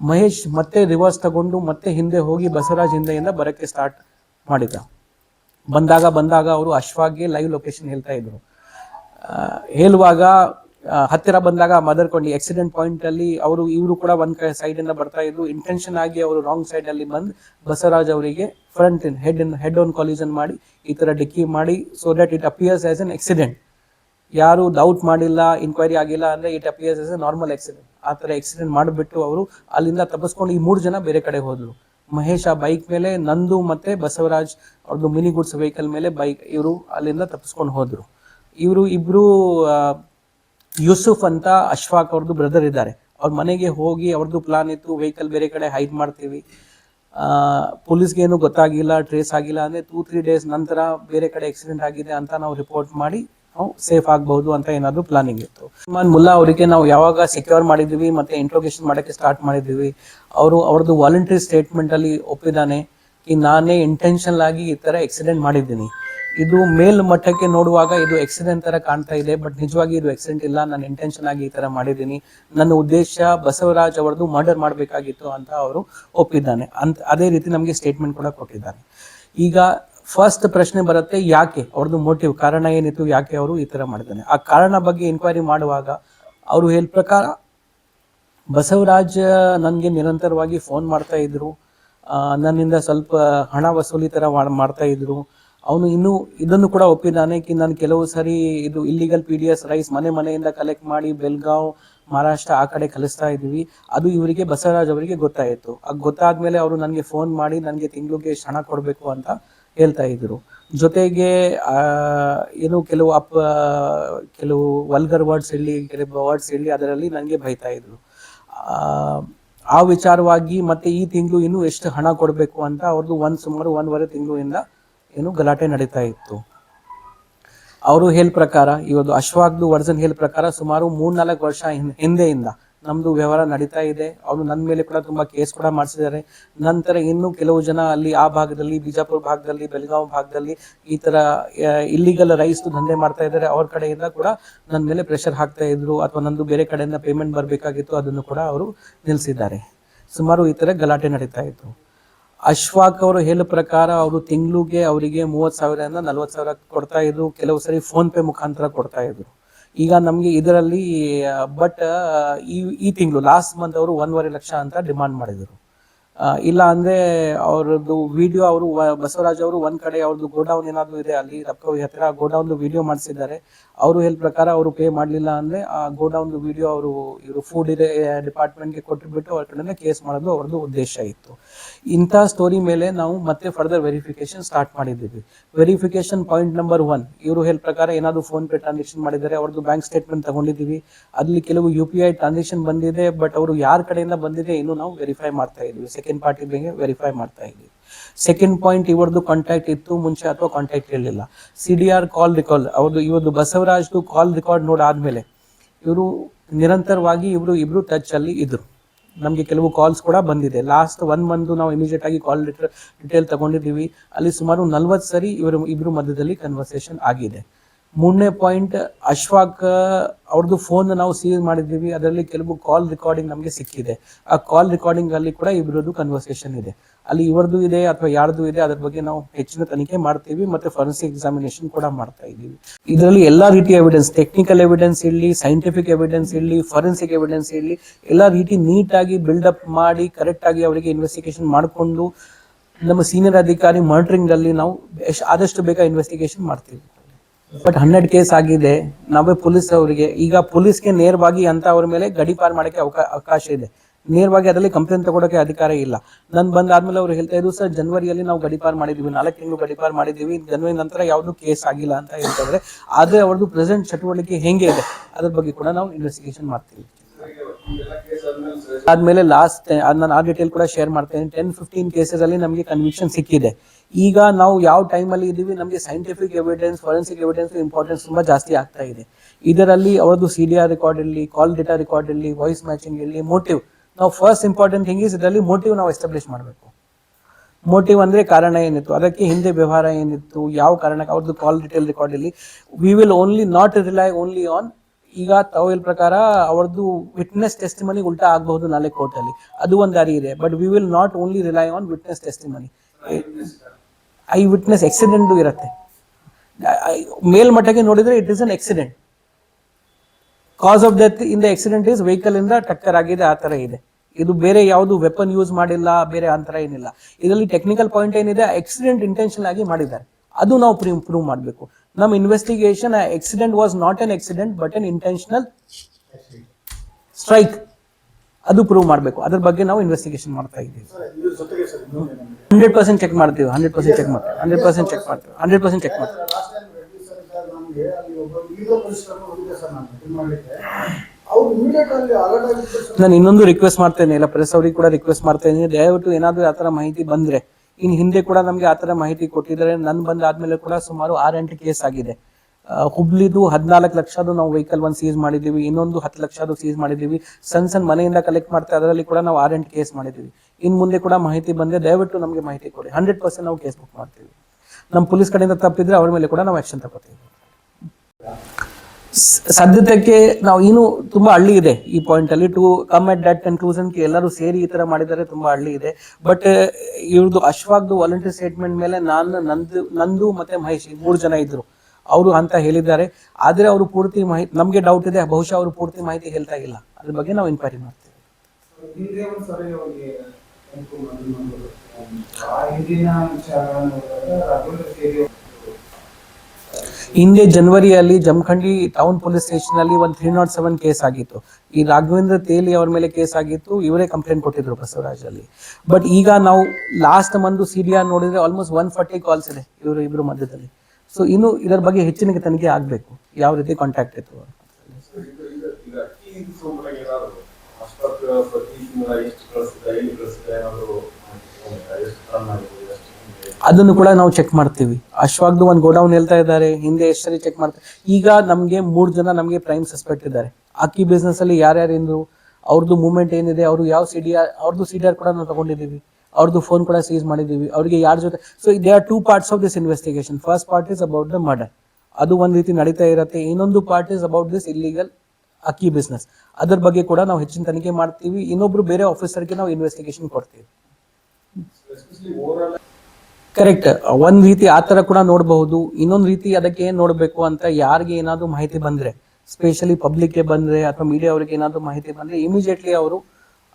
ಮಹೇಶ್ ಮತ್ತೆ ರಿವರ್ಸ್ ತಗೊಂಡು ಮತ್ತೆ ಹಿಂದೆ ಹೋಗಿ ಬಸವರಾಜ್ ಹಿಂದೆಯಿಂದ ಬರಕ್ಕೆ ಸ್ಟಾರ್ಟ್ ಮಾಡಿದ. ಬಂದಾಗ ಬಂದಾಗ ಅವರು ಅಶ್ವಾಗೆ ಲೈವ್ ಲೊಕೇಶನ್ ಹೇಳ್ತಾ ಇದ್ರು. ಹೇಳುವಾಗ ಹತ್ತಿರ ಬಂದಾಗ ಮದರ್ಕೊಂಡಿ ಆಕ್ಸಿಡೆಂಟ್ ಪಾಯಿಂಟ್ ಅಲ್ಲಿ ಅವರು, ಇವರು ಕೂಡ ಒಂದ್ ಕಡೆ ಸೈಡ್ ಇಂದ ಬರ್ತಾ ಇದ್ರು. ಇಂಟೆನ್ಷನ್ ಆಗಿ ಅವರು ರಾಂಗ್ ಸೈಡ್ ಅಲ್ಲಿ ಬಂದು ಬಸವರಾಜ್ ಅವರಿಗೆ front head in head on collision ಮಾಡಿ ಈ ತರ ಡಿಕ್ಕಿ ಮಾಡಿ so that it appears as an accident ಯಾರು ಡೌಟ್ ಮಾಡಿಲ್ಲ ಇನ್ಕ್ವೈರಿ ಆಗಿಲ್ಲ ಅಂದ್ರೆ it appears a normal accident ಆ ತರ ಆಕ್ಸಿಡೆಂಟ್ ಮಾಡಿಬಿಟ್ಟು ಅವರು ಅಲ್ಲಿಂದ ತಪ್ಪಿಸ್ಕೊಂಡು ಈ ಮೂರು ಜನ ಬೇರೆ ಕಡೆ ಹೋದ್ರು. ಮಹೇಶ್ ಬೈಕ್ ಮೇಲೆ, ನಂದು ಮತ್ತೆ ಬಸವರಾಜ್ ಅವ್ರದ್ದು ಮಿನಿ ಗುಡ್ಸ್ ವೆಹಿಕಲ್ ಮೇಲೆ ಬೈಕ್ ಇವರು ಅಲ್ಲಿಂದ ತಪ್ಪಿಸ್ಕೊಂಡು ಹೋದ್ರು. ಇವರು ಇಬ್ರು ಯೂಸುಫ್ ಅಂತ ಅಶ್ವಾಕ್ ಅವ್ರದ್ದು ಬ್ರದರ್ ಇದ್ದಾರೆ. ಅವ್ರ ಮನೆಗೆ ಹೋಗಿ ಅವ್ರದ್ದು ಪ್ಲಾನ್ ಇತ್ತು ವೆಹಿಕಲ್ ಬೇರೆ ಕಡೆ ಹೈಡ್ ಮಾಡ್ತೀವಿ. ಪೊಲೀಸ್ಗೆ ಏನು ಗೊತ್ತಾಗಿಲ್ಲ ಟ್ರೇಸ್ ಆಗಿಲ್ಲ ಅಂದ್ರೆ ಟೂ ತ್ರೀ ಡೇಸ್ ನಂತರ ಬೇರೆ ಕಡೆ ಆಕ್ಸಿಡೆಂಟ್ ಆಗಿದೆ ಅಂತ ನಾವು ರಿಪೋರ್ಟ್ ಮಾಡಿ ನಾವು ಸೇಫ್ ಆಗಬಹುದು ಅಂತ ಏನಾದ್ರು ಪ್ಲಾನಿಂಗ್ ಇತ್ತು. ಉಸ್ಮಾನ್ ಮುಲ್ಲಾ ಅವರಿಗೆ ನಾವು ಯಾವಾಗ ಸೆಕ್ಯೂರ್ ಮಾಡಿದ್ವಿ, ಮತ್ತೆ ಇಂಟ್ರೋಗೇಷನ್ ಮಾಡಕ್ಕೆ ಸ್ಟಾರ್ಟ್ ಮಾಡಿದ್ವಿ, ಅವರು ಅವ್ರದ್ದು ವಾಲಂಟರಿ ಸ್ಟೇಟ್ಮೆಂಟ್ ಅಲ್ಲಿ ಒಪ್ಪಿದ್ದಾನೆ ಈ ನಾನೇ ಇಂಟೆನ್ಷನಲ್ ಆಗಿ ಈ ತರ ಆಕ್ಸಿಡೆಂಟ್ ಮಾಡಿದ್ದೀನಿ. ಇದು ಮೇಲ್ ಮಟ್ಟಕ್ಕೆ ನೋಡುವಾಗ ಇದು ಆಕ್ಸಿಡೆಂಟ್ ತರ ಕಾಣ್ತಾ ಇದೆ ಬಟ್ ನಿಜವಾಗಿ ಇದು ಆಕ್ಸಿಡೆಂಟ್ ಇಲ್ಲ, ನಾನು ಇಂಟೆನ್ಷನ್ ಆಗಿ ಈ ತರ ಮಾಡಿದ್ದೀನಿ. ನನ್ನ ಉದ್ದೇಶ ಬಸವರಾಜ್ ಅವರದ್ದು ಮರ್ಡರ್ ಮಾಡಬೇಕಾಗಿತ್ತು ಅಂತ ಅವರು ಒಪ್ಪಿದ್ದಾನೆ ಅಂತ, ಅದೇ ರೀತಿ ನಮಗೆ ಸ್ಟೇಟ್ಮೆಂಟ್ ಕೂಡ ಕೊಟ್ಟಿದ್ದಾರೆ. ಈಗ ಫಸ್ಟ್ ಪ್ರಶ್ನೆ ಬರುತ್ತೆ, ಯಾಕೆ? ಅವ್ರದ್ದು ಮೋಟಿವ್ ಕಾರಣ ಏನಿತ್ತು, ಯಾಕೆ ಅವರು ಈ ತರ ಮಾಡಿದ್ದಾನೆ ಆ ಕಾರಣ ಬಗ್ಗೆ ಎನ್ಕ್ವೈರಿ ಮಾಡುವಾಗ ಅವರು ಹೇಳ ಪ್ರಕಾರ ಬಸವರಾಜ್, ನನಗೆ ನಿರಂತರವಾಗಿ ಫೋನ್ ಮಾಡ್ತಾ ಇದ್ರು. ನನ್ನಿಂದ ಸ್ವಲ್ಪ ಹಣ ವಸೂಲಿ ಮಾಡ್- ಮಾಡ್ತಾ ಇದ್ರು. ಅವನು ಇನ್ನೂ ಇದನ್ನು ಕೂಡ ಒಪ್ಪಿದ್ದಾನೆ ಕಿ, ನಾನು ಕೆಲವು ಸರಿ ಇದು illegal P D S rice ಮನೆ ಮನೆಯಿಂದ ಕಲೆಕ್ಟ್ ಮಾಡಿ ಬೆಲ್ಗಾವ್ ಮಹಾರಾಷ್ಟ್ರ ಆ ಕಡೆ ಕಲಿಸ್ತಾ ಇದ್ವಿ. ಅದು ಇವರಿಗೆ, ಬಸವರಾಜ್ ಅವರಿಗೆ ಗೊತ್ತಾಯಿತು. ಅದು ಗೊತ್ತಾದ್ಮೇಲೆ ಅವರು ನನಗೆ ಫೋನ್ ಮಾಡಿ, ನನಗೆ ತಿಂಗಳಿಗೆ ಹಣ ಕೊಡಬೇಕು ಅಂತ ಹೇಳ್ತಾ ಇದ್ರು. ಜೊತೆಗೆ ಏನು ಕೆಲವು ಅಪ್ ಕೆಲವು ವಲ್ಗರ್ ವರ್ಡ್ಸ್ ಹೇಳಿ ಕೆಲವು ವರ್ಡ್ಸ್ ಹೇಳಿ ಅದರಲ್ಲಿ ನನಗೆ ಬೈತಾ ಇದ್ರು. ಆ, ವಿಚಾರವಾಗಿ ಮತ್ತೆ ಈ ತಿಂಗಳು ಇನ್ನು ಎಷ್ಟು ಹಣ ಕೊಡಬೇಕು ಅಂತ ಅವ್ರದ್ದು ಒಂದು ಸುಮಾರು ಒಂದೂವರೆ ತಿಂಗಳಿಂದ ಏನು ಗಲಾಟೆ ನಡೀತಾ ಇತ್ತು. ಅವರು ಹೇಳ ಪ್ರಕಾರ ಇವತ್ತು ಅಶ್ವಾಗ್ದು ವರ್ಜನ್ ಹೇಳ ಪ್ರಕಾರ ಸುಮಾರು ಮೂರ್ನಾಲ್ಕು ವರ್ಷ ಹಿಂದೆಯಿಂದ ನಮ್ದು ವ್ಯವಹಾರ ನಡೀತಾ ಇದೆ. ಅವರು ನನ್ನ ಮೇಲೆ ಕೂಡ ತುಂಬಾ ಕೇಸ್ ಕೂಡ ಮಾಡಿಸಿದ್ದಾರೆ. ನಂತರ ಇನ್ನೂ ಕೆಲವು ಜನ ಅಲ್ಲಿ ಆ ಭಾಗದಲ್ಲಿ, ಬಿಜಾಪುರ ಭಾಗದಲ್ಲಿ, ಬೆಳಗಾವಿ ಭಾಗದಲ್ಲಿ ಈ ತರ ಇಲ್ಲಿಗಲ್ ರೈಸ್ ದಂಧೆ ಮಾಡ್ತಾ ಇದ್ದಾರೆ. ಅವ್ರ ಕಡೆಯಿಂದ ಕೂಡ ನನ್ನ ಮೇಲೆ ಪ್ರೆಷರ್ ಹಾಕ್ತಾ ಇದ್ರು ಅಥವಾ ನಂದು ಬೇರೆ ಕಡೆಯಿಂದ ಪೇಮೆಂಟ್ ಬರಬೇಕಾಗಿತ್ತು, ಅದನ್ನು ಕೂಡ ಅವರು ನಿಲ್ಲಿಸಿದ್ದಾರೆ ಸುಮಾರು ಈ ತರ ಗಲಾಟೆ ನಡೀತಾ ಇತ್ತು. ಅಶ್ವಾಕ್ ಅವರು ಹೇಳ ಪ್ರಕಾರ ಅವರು ತಿಂಗಳಿಗೆ ಅವರಿಗೆ ಮೂವತ್ತು ಸಾವಿರದಿಂದ ನಲ್ವತ್ತು ಸಾವಿರ ಕೊಡ್ತಾ ಇದ್ರು. ಕೆಲವು ಸರಿ ಫೋನ್ ಪೇ ಮುಖಾಂತರ ಕೊಡ್ತಾ ಇದ್ರು. ಈಗ ನಮ್ಗೆ ಇದರಲ್ಲಿ ಬಟ್ ಈ ಈ ತಿಂಗಳು ಲಾಸ್ಟ್ ಮಂತ್ ಅವರು ಒಂದೂವರೆ ಲಕ್ಷ ಅಂತ ಡಿಮಾಂಡ್ ಮಾಡಿದ್ರು. ಇಲ್ಲ ಅಂದ್ರೆ ಅವ್ರದ್ದು ವಿಡಿಯೋ ಅವರು ಬಸವರಾಜ್ ಅವರು ಒಂದ್ ಕಡೆ ಅವ್ರದ್ದು ಗೋಡೌನ್ ಏನಾದ್ರು ಇದೆ ಅಲ್ಲಿ ರಪ್ಕವಿ ಹತ್ರ ಗೋಡೌನ್ ವಿಡಿಯೋ ಮಾಡಿಸಿದ್ದಾರೆ. ಅವರು ಹೇಳ ಪ್ರಕಾರ ಅವರು ಪೇ ಮಾಡಲಿಲ್ಲ ಅಂದ್ರೆ ಆ ಗೋಡೌನ್ ವಿಡಿಯೋ ಅವರು, ಇವರು ಫುಡ್ ಇದೆ ಡಿಪಾರ್ಟ್ಮೆಂಟ್ಗೆ ಕೊಟ್ಟುಬಿಟ್ಟು ಅವ್ರ ಕಡೆ ಕೇಸ್ ಮಾಡೋದು ಅವ್ರದ್ದು ಉದ್ದೇಶ ಇತ್ತು. ಇಂಥ ಸ್ಟೋರಿ ಮೇಲೆ ನಾವು ಮತ್ತೆ ಫರ್ದರ್ ವೆರಿಫಿಕೇಶನ್ ಸ್ಟಾರ್ಟ್ ಮಾಡಿದ್ದೀವಿ. ವೆರಿಫಿಕೇಶನ್ ಪಾಯಿಂಟ್ ನಂಬರ್ ಒನ್ ಇವರು ಹೇಳ ಪ್ರಕಾರ ಏನಾದ್ರು ಫೋನ್ ಪೇ ಟ್ರಾನ್ಸಾಕ್ಷನ್ ಮಾಡಿದ್ದಾರೆ, ಅವ್ರದ್ದು ಬ್ಯಾಂಕ್ ಸ್ಟೇಟ್ಮೆಂಟ್ ತಗೊಂಡಿದ್ದೀವಿ. ಅಲ್ಲಿ ಕೆಲವು ಯು ಪಿ ಐ ಟ್ರಾನ್ಸಾಕ್ಷನ್ ಬಂದಿದೆ ಬಟ್ ಅವರು ಯಾರ ಕಡೆಯಿಂದ ಬಂದಿದೆ, ಇನ್ನು ನಾವು ವೆರಿಫೈ ಮಾಡ್ತಾ ಇದ್ದೀವಿ. ಸೆಕೆಂಡ್ ಪಾರ್ಟಿ ಬಗ್ಗೆ ವೆರಿಫೈ ಮಾಡ್ತಾ ಇದ್ದೀವಿ ಸೆಕೆಂಡ್ ಪಾಯಿಂಟ್ ಇವ್ರದ್ದು ಕಾಂಟ್ಯಾಕ್ಟ್ ಇತ್ತು, ಮುಂಚೆ ಅಥವಾ ಕಾಂಟ್ಯಾಕ್ಟ್ ಇರಲಿಲ್ಲ. C D R call recall ಅವ್ರದ್ದು ಇವತ್ತು ಬಸವರಾಜ್ದು ಕಾಲ್ ರೆಕಾರ್ಡ್ ನೋಡಾದ್ಮೇಲೆ ಇವರು ನಿರಂತರವಾಗಿ ಇವರು ಇಬ್ರು ಟಚ್ ಅಲ್ಲಿ ಇದ್ರು. ನಮಗೆ ಕೆಲವು ಕಾಲ್ಸ್ ಕೂಡ ಬಂದಿದೆ. ಲಾಸ್ಟ್ ಒನ್ ಮಂತ್ ನಾವು ಇಮಿಡಿಯೇಟ್ ಆಗಿ ಕಾಲ್ ಡಿಟೇಲ್ ತಗೊಂಡಿದ್ದೀವಿ. ಅಲ್ಲಿ ಸುಮಾರು ನಲ್ವತ್ತು ಸರಿ ಇವರು ಇಬ್ರು ಮಧ್ಯದಲ್ಲಿ ಕನ್ವರ್ಸೇಷನ್ ಆಗಿದೆ. ಮೂರನೇ ಪಾಯಿಂಟ್, ಅಶ್ವಾಕ್ ಅವ್ರದ್ದು ಫೋನ್ ನಾವು ಸೀಸ್ ಮಾಡಿದ್ದೀವಿ. ಅದರಲ್ಲಿ ಕೆಲವು ಕಾಲ್ ರೆಕಾರ್ಡಿಂಗ್ ನಮಗೆ ಸಿಕ್ಕಿದೆ. ಆ ಕಾಲ್ ರೆಕಾರ್ಡಿಂಗ್ ಅಲ್ಲಿ ಕೂಡ ಇಬ್ಬರದ್ದು ಕನ್ವರ್ಸೇಷನ್ ಇದೆ. ಅಲ್ಲಿ ಇವರದ್ದು ಇದೆ ಅಥವಾ ಯಾರ್ದು ಇದೆ, ಅದ್ರ ಬಗ್ಗೆ ನಾವು ಹೆಚ್ಚಿನ ತನಿಖೆ ಮಾಡ್ತೀವಿ ಮತ್ತೆ ಫಾರೆನ್ಸಿಕ್ ಎಕ್ಸಾಮಿನೇಷನ್ ಕೂಡ ಮಾಡ್ತಾ ಇದ್ದೀವಿ. ಇದರಲ್ಲಿ ಎಲ್ಲಾ ರೀತಿಯ ಎವಿಡೆನ್ಸ್ ಟೆಕ್ನಿಕಲ್ ಎವಿಡೆನ್ಸ್ ಇರಲಿ ಸೈಂಟಿಫಿಕ್ ಎವಿಡೆನ್ಸ್ ಇರಲಿ ಫಾರೆನ್ಸಿಕ್ ಎವಿಡೆನ್ಸ್ ಇರಲಿ, ಎಲ್ಲಾ ರೀತಿ ನೀಟಾಗಿ ಬಿಲ್ಡಪ್ ಮಾಡಿ ಕರೆಕ್ಟ್ ಆಗಿ ಅವರಿಗೆ ಇನ್ವೆಸ್ಟಿಗೇಷನ್ ಮಾಡಿಕೊಂಡು, ನಮ್ಮ ಸೀನಿಯರ್ ಅಧಿಕಾರಿ ಮಾನಿಟರಿಂಗ್ ಅಲ್ಲಿ ನಾವು ಆದಷ್ಟು ಬೇಗ ಇನ್ವೆಸ್ಟಿಗೇಷನ್ ಮಾಡ್ತೀವಿ. ಬಟ್ ಹಂಡ್ರೆಡ್ ಕೇಸ್ ಆಗಿದೆ. ನಾವೇ ಪೊಲೀಸ್ ಅವರಿಗೆ ಈಗ ಪೊಲೀಸ್ಗೆ ನೇರವಾಗಿ ಅಂತ ಅವ್ರ ಮೇಲೆ ಗಡಿಪಾರು ಮಾಡಕ್ಕೆ ಅವಕಾ- ಅವಕಾಶ ಇದೆ. ನೇರವಾಗಿ ಅದರಲ್ಲಿ ಕಂಪ್ಲೇಂಟ್ ತಗೊಳಕ್ಕೆ ಅಧಿಕಾರ ಇಲ್ಲ. ನನ್ ಬಂದಾದ್ಮೇಲೆ ಅವ್ರು ಹೇಳ್ತಾ ಇದ್ರು, ಸರ್, ಜನವರಿಯಲ್ಲಿ ನಾವು ಗಡಿಪಾರು ಮಾಡಿದೀವಿ. ನಾಲ್ಕು ತಿಂಗಳು ಗಡಿಪಾರು ಮಾಡಿದೀವಿ. ಜನವರಿ ನಂತರ ಯಾವ್ದು ಕೇಸ್ ಆಗಿಲ್ಲ ಅಂತ ಹೇಳ್ತಾ ಇದ್ರೆ ಆದ್ರೆ ಅವ್ರದ್ದು ಪ್ರೆಸೆಂಟ್ ಚಟುವಟಿಕೆ ಹೆಂಗೆ ಇದೆ? ಅದ್ರ ಬಗ್ಗೆ ಕೂಡ ನಾವು ಇನ್ವೆಸ್ಟಿಗೇಷನ್ ಮಾಡ್ತೀವಿ. ಆದ್ಮೇಲೆ ಲಾಸ್ಟ್ ನಾನು ಆ ಡೀಟೇಲ್ ಕೂಡ ಶೇರ್ ಮಾಡ್ತೇನೆ. ಟೆನ್ ಫಿಫ್ಟೀನ್ ಕೇಸಸ್ ಅಲ್ಲಿ ನಮಗೆ ಕನ್ವಿಕ್ಷನ್ ಸಿಕ್ಕಿದೆ. ಈಗ ನಾವು ಯಾವ ಟೈಮ್ ಅಲ್ಲಿ ಇದೀವಿ, ನಮಗೆ scientific evidence forensic evidence importance ತುಂಬಾ ಜಾಸ್ತಿ ಆಗ್ತಾ ಇದೆ. ಇದರಲ್ಲಿ ಅವರದ್ದು ಸಿ ಡಿ ಆರ್ ರೆಕಾರ್ಡ್ ಇರಲಿ ಕಾಲ್ ಡೇಟಾ ರೆಕಾರ್ಡ್ ಇರಲಿ ವಾಯ್ಸ್ ಮ್ಯಾಚಿಂಗ್ ಇರಲಿ ಮೋಟಿವ್ ನಾವು ಫಸ್ಟ್ ಇಂಪಾರ್ಟೆಂಟ್ ಥಿಂಗ್ ಇಸ್ ಇದರಲ್ಲಿ ಮೋಟಿವ್ ನಾವು ಎಸ್ಟಾಬ್ಲಿಷ್ ಮಾಡಬೇಕು. ಮೋಟಿವ್ ಅಂದ್ರೆ ಕಾರಣ ಏನಿತ್ತು? ಅದಕ್ಕೆ ಹಿಂದೆ ವ್ಯವಹಾರ ಏನಿತ್ತು? ಯಾವ ಕಾರಣಕ್ಕೆ? ಅವ್ರದ್ದು ಕಾಲ್ ಡೀಟೇಲ್ ರೆಕಾರ್ಡ್ ಇಲ್ಲಿ we will only not rely only on ಈಗ ಹೇಳ ಪ್ರಕಾರ ಅವ್ರದ್ದು ವಿಟ್ನೆಸ್ ಟೆಸ್ಟಿಮನಿ ಉಲ್ಟಾ ಆಗಬಹುದು ನಾಳೆ ಕೋರ್ಟಲ್ಲಿ ಅದು ಒಂದು ದಾರಿ ಇದೆ. But we will not only rely on witness testimony I witness accident ಇರುತ್ತೆ. ಮೇಲ್ಮಟ್ಟಕ್ಕೆ ನೋಡಿದ್ರೆ it is an accident cause of death in the accident is vehicle ಇಂದ ಟಕ್ಕರ್ ಆಗಿದೆ, ಆ ತರ ಇದೆ. ಇದು ಬೇರೆ ಯಾವುದು ವೆಪನ್ ಯೂಸ್ ಮಾಡಿಲ್ಲ, ಬೇರೆ ಅಂತರ ಏನಿಲ್ಲ. ಇದರಲ್ಲಿ ಟೆಕ್ನಿಕಲ್ ಪಾಯಿಂಟ್ ಏನಿದೆ ಆಕ್ಸಿಡೆಂಟ್ ಇಂಟೆನ್ಷನ್ ಆಗಿ ಮಾಡಿದ್ದಾರೆ. ಅದು ನಾವು ಪ್ರೂವ್ ಮಾಡಬೇಕು. ನಮ್ಮ investigation accident was not an accident but an intentional strike ಅದು ಪ್ರೂವ್ ಮಾಡಬೇಕು. ಅದ್ರ ಬಗ್ಗೆ ನಾವು ಇನ್ವೆಸ್ಟಿಗೇಷನ್ ಮಾಡ್ತಾ ಇದ್ದೀವಿ. ಹಂಡ್ರೆಡ್ ಪರ್ಸೆಂಟ್ ಚೆಕ್ ಮಾಡ್ತೀವಿ. ಹಂಡ್ರೆಡ್ ಪರ್ಸೆಂಟ್ ಚೆಕ್ ಮಾಡ್ತೀವಿ. ಹಂಡ್ರೆಡ್ ಪರ್ಸೆಂಟ್ ಚೆಕ್ ಮಾಡ್ತೀವಿ. ಹಂಡ್ರೆಡ್ ಪರ್ಸೆಂಟ್ ಚೆಕ್ ಮಾಡ್ತೀವಿ. ನಾನು ಇನ್ನೊಂದು ರಿಕ್ವೆಸ್ಟ್ ಮಾಡ್ತೇನೆ. ಇಲ್ಲ ಪ್ರೆಸ್ ಅವ್ರಿಗೆ ಕೂಡ ರಿಕ್ವೆಸ್ಟ್ ಮಾಡ್ತೇನೆ. ದಯವಿಟ್ಟು ಏನಾದರೂ ಆ ಥರ ಮಾಹಿತಿ ಬಂದ್ರೆ ಇನ್ನು ಹಿಂದೆ ಕೂಡ ನಮಗೆ ಆ ಥರ ಮಾಹಿತಿ ಕೊಟ್ಟಿದ್ದಾರೆ. ನನ್ ಬಂದಾದ್ಮೇಲೆ ಕೂಡ ಸುಮಾರು ಆರ್ ಎಂಟು ಕೇಸ್ ಆಗಿದೆ. ಹುಬ್ಳಿದು ಹದಿನಾಲ್ಕು ಲಕ್ಷದು ನಾವು ವೆಹಿಕಲ್ ಒಂದು ಸೀಸ್ ಮಾಡಿದ್ದೀವಿ. ಇನ್ನೊಂದು ಹತ್ತು ಲಕ್ಷದು ಸೀಸ್ ಮಾಡಿದ್ದೀವಿ. ಸಣ್ಣ ಸಣ್ಣ ಮನೆಯಿಂದ ಕಲೆಕ್ಟ್ ಮಾಡ್ತಾ ಅದರಲ್ಲಿ ಕೂಡ ನಾವು ಆರ್ ಎಂಟು ಕೇಸ್ ಮಾಡಿದ್ದೀವಿ. ಇನ್ನು ಮುಂದೆ ಕೂಡ ಮಾಹಿತಿ ಬಂದ್ರೆ ದಯವಿಟ್ಟು ನಮಗೆ ಮಾಹಿತಿ ಕೊಡಿ. ಹಂಡ್ರೆಡ್ ಪರ್ಸೆಂಟ್ ನಾವು ಕೇಸ್ ಬುಕ್ ಮಾಡ್ತೀವಿ. ನಮ್ಮ ಪೊಲೀಸ್ ಕಡೆಯಿಂದ ತಪ್ಪಿದ್ರೆ ಅವ್ರ ಮೇಲೆ ಕೂಡ ನಾವು ಆಕ್ಷನ್ ತಗೋತೀವಿ. ಸದ್ಯಕ್ಕೆ ನಾವು ಇನ್ನು ತುಂಬಾ ಹಳ್ಳಿ ಇದೆ ಈ ಪಾಯಿಂಟ್ ಅಲ್ಲಿ to come at that conclusion ಎಲ್ಲರೂ ಸೇರಿ ಈ ತರ ಮಾಡಿದರೆ ತುಂಬಾ ಹಳ್ಳಿ ಇದೆ. ಬಟ್ ಇವ್ರದ್ದು ಅಶ್ವಾಗ್ದು ವಾಲಂಟಿಯರ್ ಸ್ಟೇಟ್ಮೆಂಟ್ ಮೇಲೆ ನಾನು, ನಂದು ನಂದು ಮತ್ತೆ ಮಹೇಶ್ ಮೂರು ಜನ ಇದ್ರು. ಅವರು ಅಂತ ಹೇಳಿದ್ದಾರೆ. ಆದ್ರೆ ಅವರು ಪೂರ್ತಿ ಮಾಹಿತಿ ನಮ್ಗೆ ಡೌಟ್ ಇದೆ, ಬಹುಶಃ ಅವರು ಪೂರ್ತಿ ಮಾಹಿತಿ ಹೇಳ್ತಾ ಇಲ್ಲ. ಅದ್ರ ಬಗ್ಗೆ ನಾವು ಇನ್ಕ್ವೈರಿ ಮಾಡ್ತೀವಿ. ಹಿಂದಿನ ವಿಚಾರಗಳನ್ನು ನೋಡಿದಾಗ ರಾಘವೇಂದ್ರ ಸೇರಿ ಹಿಂದೆ ಜನವರಿಯಲ್ಲಿ ಜಮಖಂಡಿ ಟೌನ್ ಪೊಲೀಸ್ ಸ್ಟೇಷನ್ ಅಲ್ಲಿ ಒಂದು ತ್ರೀ ನಾಟ್ ಸೆವೆನ್ ಕೇಸ್ ಆಗಿತ್ತು ಈ ರಾಘವೇಂದ್ರ ತೇಲಿ ಅವರ ಮೇಲೆ ಕೇಸ್ ಆಗಿತ್ತು ಇವರೇ ಕಂಪ್ಲೇಂಟ್ ಕೊಟ್ಟಿದ್ರು ಬಸವರಾಜ್ ಅಲ್ಲಿ ಬಟ್ ಈಗ ನಾವು ಲಾಸ್ಟ್ ಮಂದು ಸಿ ಡಿ ಆರ್ ನೋಡಿದ್ರೆ ಆಲ್ಮೋಸ್ಟ್ ಒನ್ ಫಾರ್ಟಿ ಕಾಲ್ಸ್ ಇದೆ ಇವರು ಇಬ್ಬರು ಮಧ್ಯದಲ್ಲಿ ಸೊ ಇನ್ನು ಇದರ ಬಗ್ಗೆ ಹೆಚ್ಚಿನ ತನಿಖೆ ಆಗಬೇಕು ಯಾವ ರೀತಿ ಕಾಂಟ್ಯಾಕ್ಟ್ ಇತ್ತು ಎಷ್ಟು ಅದನ್ನು ಕೂಡ ನಾವು ಚೆಕ್ ಮಾಡ್ತೀವಿ. ಅಶ್ವಾಗ್ದು ಒಂದು ಗೋಡೌನ್ ಹೇಳ್ತಾ ಇದ್ದಾರೆ, ಹಿಂದೆ ಎಷ್ಟು ಸರಿ ಚೆಕ್ ಮಾಡ್ತಾರೆ. ಈಗ ನಮಗೆ ಮೂರು ಜನ ನಮಗೆ ಪ್ರೈಮ್ ಸಸ್ಪೆಕ್ಟ್ ಇದ್ದಾರೆ. ಅಕ್ಕಿ ಬಿಸ್ನೆಸ್ ಅಲ್ಲಿ ಯಾರ್ಯಾರು ಇದ್ರು ಅವ್ರದ್ದು ಮೂವ್ಮೆಂಟ್ ಏನಿದೆ, ಅವರು ಯಾವ ಸಿ ಡಿ ಆರ್ ಅವ್ರದ್ದು ಸಿ ಡಿ ಆರ್ ಕೂಡ ನಾವು ತಗೊಂಡಿದ್ದೀವಿ. ಅವ್ರದ್ದು ಫೋನ್ ಕೂಡ ಸೀಸ್ ಮಾಡಿದ್ದೀವಿ. ಅವರಿಗೆ ಯಾರ ಜೊತೆ so they are two parts of this investigation first part is about the murder ಅದು ಒಂದು ರೀತಿ ನಡೀತಾ ಇರುತ್ತೆ. ಇನ್ನೊಂದು part is about this illegal ಅಕ್ಕಿ ಬಿಸ್ನೆಸ್ ಅದ್ರ ಬಗ್ಗೆ ಕೂಡ ನಾವು ಹೆಚ್ಚಿನ ತನಿಖೆ ಮಾಡ್ತೀವಿ. ಇನ್ನೊಬ್ರು ಬೇರೆ ಆಫೀಸರ್ಗೆ ನಾವು ಇನ್ವೆಸ್ಟಿಗೇಷನ್ ಕೊಡ್ತೀವಿ. ಕರೆಕ್ಟ್ ಒಂದ್ ರೀತಿ ಆ ತರ ಕೂಡ ನೋಡಬಹುದು. ಇನ್ನೊಂದ್ ರೀತಿ ಅದಕ್ಕೆ ಏನ್ ನೋಡ್ಬೇಕು ಅಂತ ಯಾರಿಗೆ ಏನಾದ್ರು ಮಾಹಿತಿ ಬಂದ್ರೆ ಸ್ಪೆಷಲಿ ಪಬ್ಲಿಕ್ಗೆ ಬಂದ್ರೆ ಅಥವಾ ಮೀಡಿಯಾ ಅವರಿಗೆ ಏನಾದ್ರು ಮಾಹಿತಿ ಬಂದ್ರೆ ಇಮಿಡಿಯೇಟ್ಲಿ ಅವರು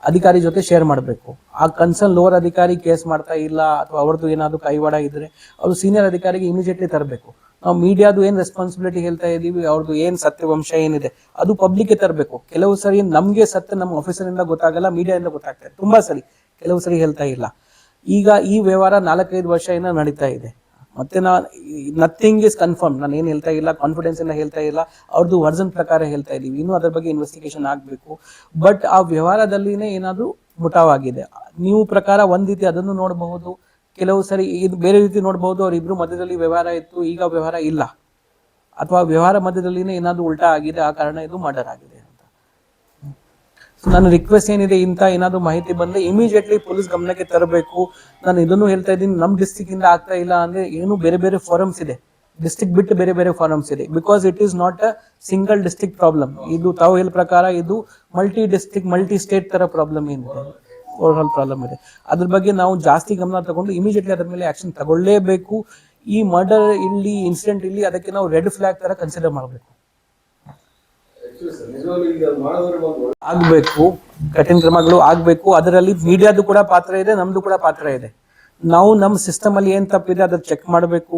ಅಧಿಕಾರಿ ಜೊತೆ ಶೇರ್ ಮಾಡಬೇಕು. ಆ ಕನ್ಸರ್ನ್ ಲೋವರ್ ಅಧಿಕಾರಿ ಕೇಸ್ ಮಾಡ್ತಾ ಇಲ್ಲ ಅಥವಾ ಅವ್ರದ್ದು ಏನಾದ್ರು ಕೈವಾಡ ಇದ್ರೆ ಅವರು ಸೀನಿಯರ್ ಅಧಿಕಾರಿಗೆ ಇಮಿಡಿಯೇಟ್ಲಿ ತರಬೇಕು. ನಾವು ಮೀಡಿಯಾದು ಏನ್ ರೆಸ್ಪಾನ್ಸಿಬಿಲಿಟಿ ಹೇಳ್ತಾ ಇದೀವಿ, ಅವ್ರದ್ದು ಏನ್ ಸತ್ಯವಂಶ ಏನಿದೆ, ಅದು ಪಬ್ಲಿಕ್ಗೆ ತರಬೇಕು. ಕೆಲವು ಸರಿ ನಮ್ಗೆ ಸತ್ಯ ನಮ್ಮ ಆಫೀಸರ್ ಇಂದ ಗೊತ್ತಾಗಲ್ಲ ಮೀಡಿಯಾದಿಂದ ಗೊತ್ತಾಗ್ತದೆ ತುಂಬಾ ಸರಿ. ಕೆಲವು ಸರಿ ಹೇಳ್ತಾ ಇಲ್ಲ. ಈಗ ಈ ವ್ಯವಹಾರ ನಾಲ್ಕೈದು ವರ್ಷ ಏನ ನಡೀತಾ ಇದೆ. ಮತ್ತೆ ನಾ ನಥಿಂಗ್ ಇಸ್ ಕನ್ಫರ್ಮ್ ನಾನು ಏನು ಹೇಳ್ತಾ ಇಲ್ಲ ಕಾನ್ಫಿಡೆನ್ಸ್ ಇಂದ ಹೇಳ್ತಾ ಇಲ್ಲ ಅವ್ರದ್ದು ವರ್ಜನ್ ಪ್ರಕಾರ ಹೇಳ್ತಾ ಇದ್ದೀವಿ. ಇನ್ನೂ ಅದ್ರ ಬಗ್ಗೆ ಇನ್ವೆಸ್ಟಿಗೇಷನ್ ಆಗಬೇಕು. ಬಟ್ ಆ ವ್ಯವಹಾರದಲ್ಲಿನೇ ಏನಾದರೂ ಮುಟಾವಾಗಿದೆ ನೀವು ಪ್ರಕಾರ ಒಂದು ರೀತಿ ಅದನ್ನು ನೋಡಬಹುದು, ಕೆಲವು ಸರಿ ಇದು ಬೇರೆ ರೀತಿ ನೋಡಬಹುದು ಅವರಿಬ್ಬರು ಮಧ್ಯದಲ್ಲಿ ವ್ಯವಹಾರ ಇತ್ತು, ಈಗ ವ್ಯವಹಾರ ಇಲ್ಲ. ಅಥವಾ ವ್ಯವಹಾರ ಮಧ್ಯದಲ್ಲಿನೇ ಏನಾದರೂ ಉಲ್ಟಾ ಆಗಿದೆ, ಆ ಕಾರಣ ಇದು ಮರ್ಡರ್ ಆಗಿದೆ. ನನ್ನ ರಿಕ್ವೆಸ್ಟ್ ಏನಿದೆ ಇಂಥ ಏನಾದರೂ ಮಾಹಿತಿ ಬಂದರೆ ಇಮಿಡಿಯೇಟ್ಲಿ ಪೊಲೀಸ್ ಗಮನಕ್ಕೆ ತರಬೇಕು. ನಾನು ಇದನ್ನು ಹೇಳ್ತಾ ಇದ್ದೀನಿ ನಮ್ಮ ಡಿಸ್ಟಿಕ್ಕಿಂದ ಆಗ್ತಾ ಇಲ್ಲ ಅಂದ್ರೆ ಏನು ಬೇರೆ ಬೇರೆ ಫಾರಮ್ಸ್ ಇದೆ. ಡಿಸ್ಟಿಕ್ ಬಿಟ್ಟು ಬೇರೆ ಬೇರೆ ಫಾರಮ್ಸ್ ಇದೆ. Because it is not a single district problem ಇದು ತಾವು ಹೇಳ ಪ್ರಕಾರ ಇದು ಮಲ್ಟಿ ಡಿಸ್ಟಿಕ್ ಮಲ್ಟಿ ಸ್ಟೇಟ್ ತರ ಪ್ರಾಬ್ಲಮ್ ಏನಿದೆ. ಓವರ್ಆಲ್ ಪ್ರಾಬ್ಲಮ್ ಇದೆ. ಅದ್ರ ಬಗ್ಗೆ ನಾವು ಜಾಸ್ತಿ ಗಮನ ತಗೊಂಡು ಇಮಿಡಿಯೇಟ್ಲಿ ಅದ್ರ ಮೇಲೆ ಆಕ್ಷನ್ ತಗೊಳ್ಳೇಬೇಕು. ಈ ಮರ್ಡರ್ ಇಲ್ಲಿ ಇನ್ಸಿಡೆಂಟ್ ಇಲ್ಲಿ, ಅದಕ್ಕೆ ನಾವು ರೆಡ್ ಫ್ಲಾಗ್ ತರ ಕನ್ಸಿಡರ್ ಮಾಡಬೇಕು ಆಕ್ಚುಲಿ ಸರ್ ನಿಜವಾಗ್ಲೂ ಈಗ ಅದು ಮಾಡೋದ್ರಿಗೆ ಒಂದು ಒಳ್ಳೆ ಆಗ್ಬೇಕು, ಕಠಿಣ ಕ್ರಮಗಳು ಆಗ್ಬೇಕು, ಅದರಲ್ಲಿ ಮೀಡಿಯಾದು ಕೂಡ ಪಾತ್ರ ಇದೆ, ನಮ್ದು ಕೂಡ ಪಾತ್ರ ಇದೆ. ನಾವು ನಮ್ಮ ಸಿಸ್ಟಮ್ ಅಲ್ಲಿ ಏನ್ ತಪ್ಪಿದೆ ಅದನ್ನ ಚೆಕ್ ಮಾಡಬೇಕು.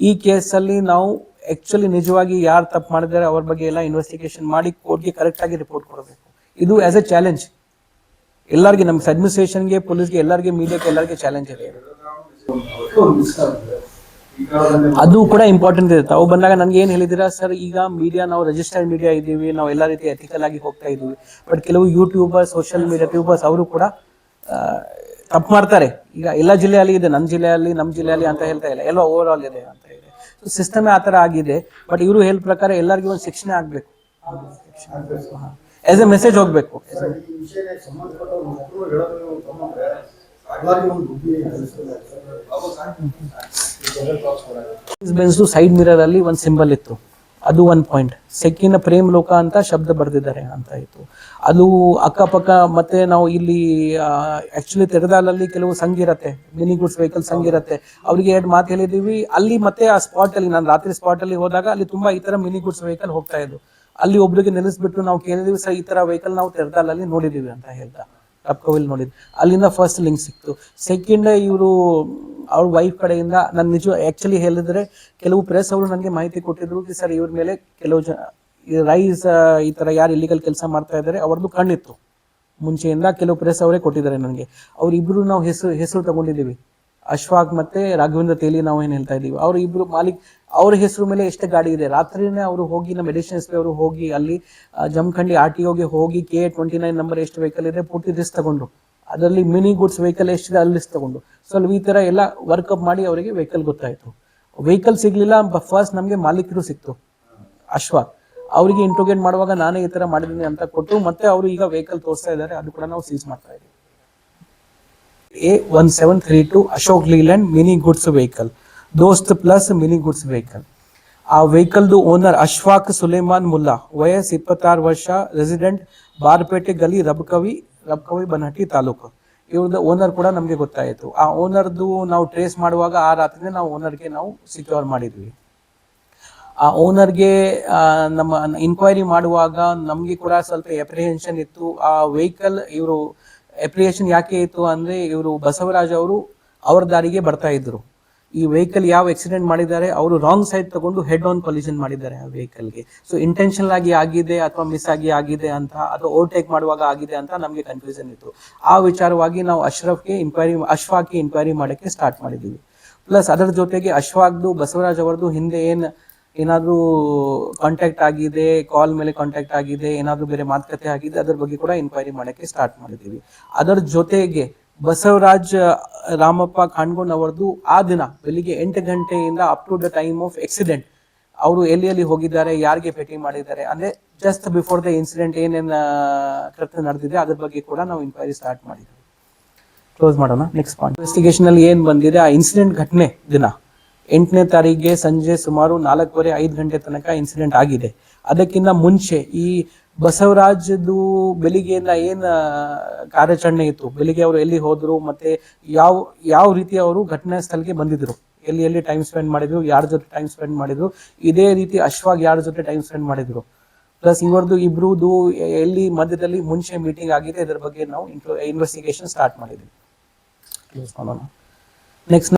ಈ ಕೇಸಲ್ಲಿ ನಾವು ಆಕ್ಚುಲಿ ನಿಜವಾಗಿ ಯಾರು ತಪ್ಪು ಮಾಡಿದ್ದಾರೆ ಅವ್ರ ಬಗ್ಗೆ ಎಲ್ಲ ಇನ್ವೆಸ್ಟಿಗೇಷನ್ ಮಾಡಿ ಕೋರ್ಟ್ಗೆ ಕರೆಕ್ಟ್ ಆಗಿ ರಿಪೋರ್ಟ್ ಕೊಡಬೇಕು. ಇದು ಆಸ್ ಎ ಚಾಲೆಂಜ್ ಎಲ್ಲರಿಗೆ ನಮ್ಮ ಅಡ್ಮಿನಿಸ್ಟ್ರೇಷನ್ಗೆ ಪೊಲೀಸ್ಗೆ ಎಲ್ಲರಿಗೆ ಮೀಡಿಯಾಕ್ಕೆ ಎಲ್ಲರಿಗೆ ಚಾಲೆಂಜ್ ಇದೆ. ಅದು ಕೂಡ ಇಂಪಾರ್ಟೆಂಟ್ ಇದೆ. ತಾವು ಬಂದಾಗ ನನ್ಗೆ ಏನ್ ಹೇಳಿದಿರಾ ಸರ್, ಈಗ ಮೀಡಿಯಾ ನಾವು ರಿಜಿಸ್ಟರ್ಡ್ ಮೀಡಿಯಾ ಇದ್ದೀವಿ, ನಾವು ಎಲ್ಲ ರೀತಿ ಎಥಿಕಲ್ ಆಗಿ ಹೋಗ್ತಾ ಇದೀವಿ ಬಟ್ ಕೆಲವು ಯೂಟ್ಯೂಬರ್ ಸೋಷಿಯಲ್ ಮೀಡಿಯಾ ಟ್ಯೂಬರ್ಸ್ ಅವರು ಕೂಡ ತಪ್ಪು ಮಾಡ್ತಾರೆ. ಈಗ ಎಲ್ಲ ಜಿಲ್ಲೆಯಲ್ಲಿ ಇದೆ ನಮ್ಮ ಜಿಲ್ಲೆಯಲ್ಲಿ ನಮ್ಮ ಜಿಲ್ಲೆಯಲ್ಲಿ ಅಂತ ಹೇಳ್ತಾ ಇಲ್ಲ. ಎಲ್ಲ ಓವರ್ ಆಲ್ ಇದೆ ಅಂತ ಇದೆ ಸೊ ಸಿಸ್ಟಮೇ ಆ ಥರ ಆಗಿದೆ. ಬಟ್ ಇವರು ಹೇಳ ಪ್ರಕಾರ ಎಲ್ಲರಿಗೂ ಒಂದು ಶಿಕ್ಷಣ ಆಗಬೇಕು. ಆಸ್ ಎ ಮೆಸೇಜ್ ಹೋಗ್ಬೇಕು. ಬೆನ್ಸ್ದು ಸೈಡ್ ಮಿರರ್ ಅಲ್ಲಿ ಒಂದು ಸಿಂಬಲ್ ಇತ್ತು. ಅದು ಒನ್ ಪಾಯಿಂಟ್ ಸೆಕ್ಕಿನ ಪ್ರೇಮ್ ಲೋಕ ಅಂತ ಶಬ್ದ ಬರೆದಿದ್ದಾರೆ ಅಂತ ಇತ್ತು. ಅದು ಅಕ್ಕಪಕ್ಕ ಮತ್ತೆ ನಾವು ಇಲ್ಲಿ ಆಕ್ಚುಲಿ ತೆರೆದಾಲಲ್ಲಿ ಕೆಲವು ಸಂಘ ಇರತ್ತೆ. ಮಿನಿ ಗುಡ್ಸ್ ವೆಹಿಕಲ್ ಸಂಘ ಇರತ್ತೆ. ಅವರಿಗೆ ಎರಡು ಮಾತು ಹೇಳಿದೀವಿ. ಅಲ್ಲಿ ಮತ್ತೆ ಆ ಸ್ಪಾಟ್ ಅಲ್ಲಿ, ನಾನು ರಾತ್ರಿ ಸ್ಪಾಟ್ ಅಲ್ಲಿ ಹೋದಾಗ ಅಲ್ಲಿ ತುಂಬಾ ಈ ತರ ಮಿನಿ ಗುಡ್ಸ್ ವೆಹಿಕಲ್ ಹೋಗ್ತಾ ಇದ್ದು ಅಲ್ಲಿ ಒಬ್ರಿಗೆ ನಿಲ್ಲಿಸ್ಬಿಟ್ಟು ನಾವು ಕೇಳಿದೀವಿ, ಸರ್, ಈ ತರ ವೆಹಿಕಲ್ ನಾವು ತೆರೆದಾಲಲ್ಲಿ ನೋಡಿದೀವಿ ಅಂತ ಹೇಳ್ದ. ಕಪ್ಕೋವಿಲ್ ನೋಡಿದ್ದು. ಅಲ್ಲಿಂದ ಫಸ್ಟ್ ಲಿಂಕ್ ಸಿಕ್ತು. ಸೆಕೆಂಡ್ ಇವರು, ಅವ್ರ ವೈಫ್ ಕಡೆಯಿಂದ ನಾನು ನಿಜ ಆ್ಯಕ್ಚುಲಿ ಹೇಳಿದ್ರೆ ಕೆಲವು ಪ್ರೆಸ್ ಅವರು ನನಗೆ ಮಾಹಿತಿ ಕೊಟ್ಟಿದ್ರು ಸರ್ ಇವ್ರ ಮೇಲೆ ಕೆಲವು ಜನ ರೈಸ್ ಈ ಥರ ಯಾರು ಇಲ್ಲಿಗಲ್ ಕೆಲಸ ಮಾಡ್ತಾ ಇದ್ದಾರೆ ಅವ್ರದ್ದು ಕಣ್ಣಿತ್ತು. ಮುಂಚೆಯಿಂದ ಕೆಲವು ಪ್ರೆಸ್ ಅವರೇ ಕೊಟ್ಟಿದ್ದಾರೆ ನನಗೆ. ಅವ್ರಿಬ್ರು ನಾವು ಹೆಸರು ಹೆಸರು ತಗೊಂಡಿದ್ದೀವಿ. ಅಶ್ವಾಕ್ ಮತ್ತೆ ರಾಘವೇಂದ್ರ ತೇಲಿ ನಾವು ಏನ್ ಹೇಳ್ತಾ ಇದೀವಿ ಅವ್ರ ಇಬ್ರು ಮಾಲಿಕ್, ಅವ್ರ ಹೆಸರು ಮೇಲೆ ಎಷ್ಟು ಗಾಡಿ ಇದೆ. ರಾತ್ರಿನೇ ಅವರು ಹೋಗಿ ನಮ್ಮ ಮೆಡಿಸಿನ್ಸ್ ಅವರು ಹೋಗಿ ಅಲ್ಲಿ ಜಮಖಂಡಿ ಆರ್ ಟಿ ಓಗೆ ಹೋಗಿ ಕೆ ಟ್ವೆಂಟಿ ನೈನ್ ನಂಬರ್ ಎಷ್ಟು ವೆಹಿಕಲ್ ಇದೆ, ಪೂರ್ತಿ ರಿಸ್ಕ್ ತಗೊಂಡ್ರು. ಅದರಲ್ಲಿ ಮಿನಿ ಗುಡ್ಸ್ ವೆಹಿಕಲ್ ಎಷ್ಟಿದೆ, ಅಲ್ಲಿ ತಗೊಂಡು ಸೊ ಅಲ್ಲಿ ಈ ತರ ಎಲ್ಲ ವರ್ಕಪ್ ಮಾಡಿ ಅವರಿಗೆ ವೆಹಿಕಲ್ ಗೊತ್ತಾಯ್ತು. ವೆಹಿಕಲ್ ಸಿಗ್ಲಿಲ್ಲ ಫಸ್ಟ್ ನಮಗೆ ಮಾಲೀಕರು ಸಿಕ್ತು, ಅಶ್ವಾಗ್. ಅವರಿಗೆ ಇಂಟ್ರೋಗೇಟ್ ಮಾಡುವಾಗ ನಾನೇ ಈ ತರ ಮಾಡಿದ್ದೀನಿ ಅಂತ ಕೊಟ್ಟು ಮತ್ತೆ ಅವರು ಈಗ ವೆಹಿಕಲ್ ತೋರಿಸ್ತಾ ಇದ್ದಾರೆ, ಅದು ಕೂಡ ನಾವು ಸೀಸ್ ಮಾಡ್ತಾ ಇದ್ದೀವಿ. A one seven three two Ashok Leyland mini goods vehicle Dost plus mini goods vehicle ಆ ವೆಹಿಕಲ್ದು ಓನರ್ ಅಶ್ವಾಕ್ ಸುಲೇಮಾನ್ ಮುಲ್ಲಾ ವಯಸ್ ಇಪ್ಪತ್ತಾರು ವರ್ಷ ರೆಸಿಡೆಂಟ್ ಬಾರ್ಪೇಟೆ ಗಲಿ ರಬ್ಕವಿ ರಬ್ಕವಿ ಬನಹಟ್ಟಿ ತಾಲೂಕು ಇವ್ರದ್ದು ಓನರ್ ಕೂಡ ನಮಗೆ ಗೊತ್ತಾಯಿತು ಆ ಓನರ್ದು ನಾವು ಟ್ರೇಸ್ ಮಾಡುವಾಗ ಆ ರಾತ್ರಿನೇ ನಾವು ಓನರ್ಗೆ ನಾವು ಸಿಕ್ಯೂರ್ ಮಾಡಿದ್ವಿ ಆ ಓನರ್ಗೆ ನಮ್ಮ ಇನ್ಕ್ವೈರಿ ಮಾಡುವಾಗ ನಮಗೆ ಕೂಡ ಸ್ವಲ್ಪ ಎಪ್ರಿಹೆನ್ಷನ್ ಇತ್ತು ಆ ವೆಹಿಕಲ್ ಇವರು ಎಪ್ರಿಹೆನ್ಷನ್ ಯಾಕೆ ಇತ್ತು ಅಂದ್ರೆ ಇವರು ಬಸವರಾಜ್ ಅವರು ಅವ್ರ ದಾರಿಗೆ ಬರ್ತಾ ಇದ್ರು. ಈ ವೆಹಿಕಲ್ ಯಾವ ಆಕ್ಸಿಡೆಂಟ್ ಮಾಡಿದ್ದಾರೆ, ಅವರು ರಾಂಗ್ ಸೈಡ್ ತಗೊಂಡು ಹೆಡ್ ಆನ್ ಕೊಲಿಷನ್ ಮಾಡಿದ್ದಾರೆ ಆ ವೆಹಿಕಲ್ಗೆ ಸೊ ಇಂಟೆನ್ಷನಲ್ ಆಗಿ ಆಗಿದೆ ಅಥವಾ ಮಿಸ್ ಆಗಿ ಆಗಿದೆ ಅಂತ, ಅಥವಾ ಓವರ್ಟೇಕ್ ಮಾಡುವಾಗ ಆಗಿದೆ ಅಂತ ನಮಗೆ ಕನ್ಫ್ಯೂಷನ್ ಇತ್ತು. ಆ ವಿಚಾರವಾಗಿ ನಾವು ಅಶ್ರಫ್ಗೆ ಇನ್ಕ್ವೈರಿ ಅಶ್ವಾಕ್ಗೆ ಇನ್ಕ್ವೈರಿ ಮಾಡೋಕ್ಕೆ ಸ್ಟಾರ್ಟ್ ಮಾಡಿದ್ದೀವಿ ಪ್ಲಸ್ ಅದರ ಜೊತೆಗೆ ಅಶ್ವಾಕ್ದು ಬಸವರಾಜ್ ಅವರದು ಹಿಂದೆ ಏನ್ ಏನಾದ್ರೂ ಕಾಂಟ್ಯಾಕ್ಟ್ ಆಗಿದೆ ಕಾಲ್ ಮೇಲೆ ಕಾಂಟ್ಯಾಕ್ಟ್ ಆಗಿದೆ, ಏನಾದರೂ ಬೇರೆ ಮಾತುಕತೆ ಆಗಿದೆ, ಅದ್ರ ಬಗ್ಗೆ ಕೂಡ ಇನ್ಕ್ವೈರಿ ಮಾಡಕ್ಕೆ ಸ್ಟಾರ್ಟ್ ಮಾಡಿದ್ದೀವಿ. ಅದರ ಜೊತೆಗೆ ಬಸವರಾಜ್ ರಾಮಪ್ಪ ಖಾನ್ಗೊಂಡ್ ಅವರದು ಆ ದಿನ ಬೆಳಿಗ್ಗೆ ಎಂಟು ಗಂಟೆಯಿಂದ up to the time of accident ಅವರು ಎಲ್ಲಿ ಎಲ್ಲಿ ಹೋಗಿದ್ದಾರೆ, ಯಾರಿಗೆ ಭೇಟಿ ಮಾಡಿದ್ದಾರೆ, ಅಂದ್ರೆ ಜಸ್ಟ್ ಬಿಫೋರ್ ದ ಇನ್ಸಿಡೆಂಟ್ ಏನೇನು ಕೃತ್ಯ ನಡೆದಿದೆ, ಅದ್ರ ಬಗ್ಗೆ ಕೂಡ ನಾವು ಇನ್ಕ್ವೈರಿ ಸ್ಟಾರ್ಟ್ ಮಾಡಿದ್ವಿ ಕ್ಲೋಸ್ ಮಾಡೋಣ ನೆಕ್ಸ್ಟ್ ಪಾಯಿಂಟ್ ಇನ್ವೆಸ್ಟಿಗೇಷನ್ ಅಲ್ಲಿ ಏನ್ ಬಂದಿದೆ, ಆ ಇನ್ಸಿಡೆಂಟ್ ಘಟನೆ ದಿನ. ಎಂಟನೇ ತಾರೀಕಿಗೆ ಸಂಜೆ ಸುಮಾರು ನಾಲ್ಕೂವರೆ ಐದು ಗಂಟೆ ತನಕ ಇನ್ಸಿಡೆಂಟ್ ಆಗಿದೆ. ಅದಕ್ಕಿಂತ ಮುಂಚೆ ಈ ಬಸವರಾಜ್ದು ಬೆಳಿಗ್ಗೆಯಿಂದ ಏನ್ ಕಾರ್ಯಾಚರಣೆ ಇತ್ತು? ಬೆಳಿಗ್ಗೆ ಅವರು ಎಲ್ಲಿ ಹೋದ್ರು? ಮತ್ತೆ ಯಾವ ಯಾವ ರೀತಿ ಅವರು ಘಟನಾ ಸ್ಥಳಕ್ಕೆ ಬಂದಿದ್ರು? ಎಲ್ಲಿ ಎಲ್ಲಿ ಟೈಮ್ ಸ್ಪೆಂಡ್ ಮಾಡಿದ್ರು? ಯಾರ ಜೊತೆ ಟೈಮ್ ಸ್ಪೆಂಡ್ ಮಾಡಿದ್ರು? ಇದೇ ರೀತಿ ಅಶ್ವಾಗ್ ಯಾರ ಜೊತೆ ಟೈಮ್ ಸ್ಪೆಂಡ್ ಮಾಡಿದ್ರು? ಪ್ಲಸ್ ಇವರದು ಇಬ್ರುದು ಎಲ್ಲಿ ಮಧ್ಯದಲ್ಲಿ ಮುಂಚೆ ಮೀಟಿಂಗ್ ಆಗಿದೆ, ಇದ್ರ ಬಗ್ಗೆ ನಾವು ಇನ್ವೆಸ್ಟಿಗೇಷನ್ ಸ್ಟಾರ್ಟ್ ಮಾಡಿದ್ವಿ. ನೆಕ್ಸ್ಟ್